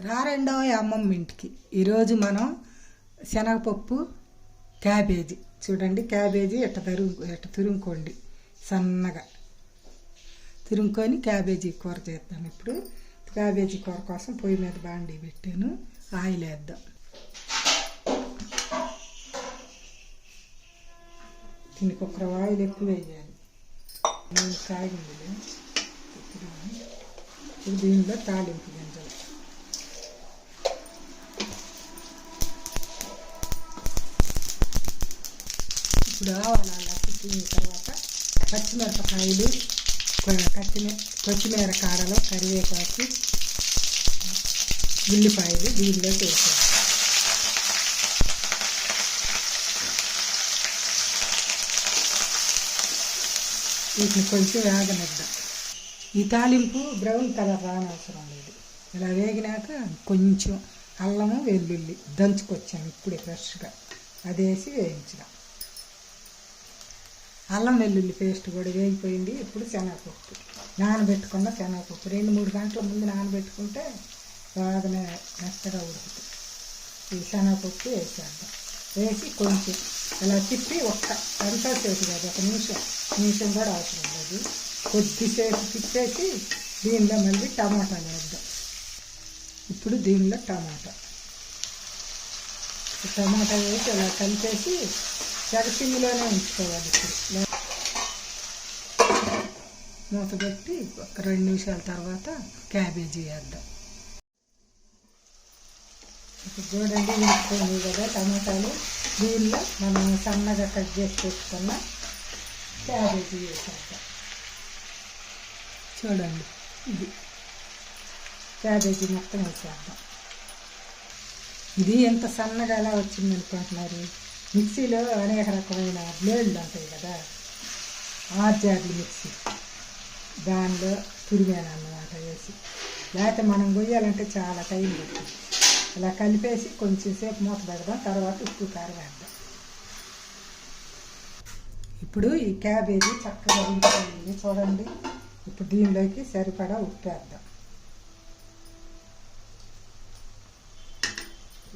రారెండవ అమ్మమ్మ ఇంటికి. ఈరోజు మనం శనగపప్పు క్యాబేజీ. చూడండి క్యాబేజీ ఎట్ట తరుగు ఎట్ట తురుముకోండి. సన్నగా. తురుముకొని క్యాబేజీ కూర చేద్దాం ఇప్పుడు. క్యాబేజీ కూర కోసం పొయ్యి మీద బాండీ పెట్టాను. ఆయిల్ వేద్దాం. దీనికి ఒక ఆయిల్ ఎక్కువ వేయాలి. నేను కాగింది ఇప్పుడు దీనిలో తాలింపు ఇప్పుడు ఆవాలు అలా తిప్పిన తర్వాత పచ్చిమిరపకాయలు కొ- కచ్చిమి కొత్తిమీర కాడలు కరివేపాకు ఉల్లిపాయలు దీనిలో వేసాను వీటిని కొంచెం వేగనిద్దాం ఈ తాలింపు బ్రౌన్ కలర్ రానవసరం లేదు ఇలా వేగినాక కొంచెం అల్లము వెల్లుల్లి దంచుకొచ్చాను ఇప్పుడే ఫ్రెష్గా అదేసి వేయించడం వేయించినాం అల్లం వెల్లుల్లి పేస్ట్ కూడా వేగిపోయింది. ఇప్పుడు శనగపప్పు. నానబెట్టుకున్న శనగపప్పు. రెండు మూడు గంటల ముందు నానబెట్టుకుంటే బాగా మెత్తగా ఉడుకుతుంది. ఈ శనగపప్పు వేసేద్దాం. వేసి కొంచెం ఇలా తిప్పి ఒక్క ఎంతసేపు కాదు ఒక నిమిషం. నిమిషం కూడా అవసరం లేదు. కొద్దిసేపు తిప్పేసి దీనిలో మళ్ళీ టమాటా వేద్దాం. ఇప్పుడు దీనిలో టమాటా. టమాటా వేసి ఇలా కలిపేసి జగసిమ్మిలోనే ఉంచుకోవాలి ఇప్పుడు. మూత పెట్టి ఒక రెండు నిమిషాల తర్వాత క్యాబేజీ వేద్దాం. ఇప్పుడు చూడండి ఉడికిపోయింది కదా టమాటాలు. దీనిలో మనం సన్నగా కట్ చేసి పెట్టుకున్న క్యాబేజీ వేసేద్దాం. చూడండి ఇది క్యాబేజీ మొత్తం వేసేద్దాం. ఇది ఎంత సన్నగా ఎలా వచ్చింది అనుకుంటున్నారు మిక్సీలో అనేక రకమైన బ్లేడ్లు ఉంటాయి కదా ఆర్జార్లు మిక్సీ. దానిలో తురిగాను అన్నమాట వేసి. లేకపోతే మనం కొయ్యాలంటే చాలా టైం పడుతుంది. ఇలా కలిపేసి కొంచెం సేపు మూత పెడదాం తర్వాత ఉప్పు కారం వేద్దాం. ఇప్పుడు ఈ క్యాబేజీ చక్కగా ఉంటుంది చూడండి. ఇప్పుడు దీనిలోకి సరిపడా ఉప్పు వేద్దాం.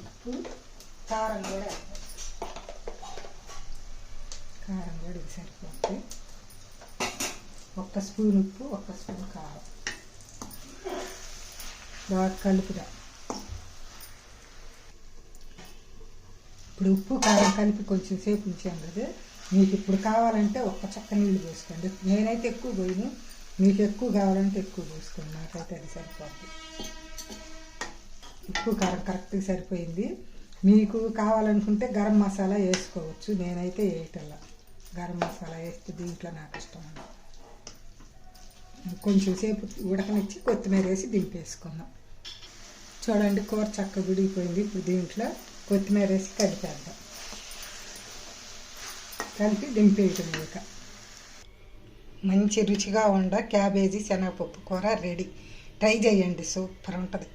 ఉప్పు కారం కూడా వేద్దాం. కారం కూడా ఇది సరిపోతుంది ఒక్క స్పూన్ ఉప్పు ఒక్క స్పూన్ కారం. బాగా కలుపుదాం. ఇప్పుడు ఉప్పు కారం కలిపి కొంచెం సేపు ఉంచాం కదా. మీకు ఇప్పుడు కావాలంటే ఒక్క చక్క నీళ్ళు పోసుకోండి. నేనైతే ఎక్కువ పోయిను. మీకు ఎక్కువ కావాలంటే ఎక్కువ పోసుకోండి. నాకైతే అది సరిపోతుంది ఉప్పు కారం కరెక్ట్గా సరిపోయింది. మీకు కావాలనుకుంటే గరం మసాలా వేసుకోవచ్చు. నేనైతే వేయటల్లా గరం మసాలా వేస్తే దీంట్లో నాకు ఇష్టం కొంచెం సేపు ఉడకనిచ్చి కొత్తిమీర వేసి దింపేసుకుందాం. చూడండి కూర చక్క విడిగిపోయింది. ఇప్పుడు దీంట్లో కొత్తిమీర వేసి కలిపేద్దాం. కలిపి దింపేయటం ఇక. మంచి రుచిగా ఉండ క్యాబేజీ శనగపప్పు కూర రెడీ. ట్రై చేయండి. సూపర్ ఉంటుంది.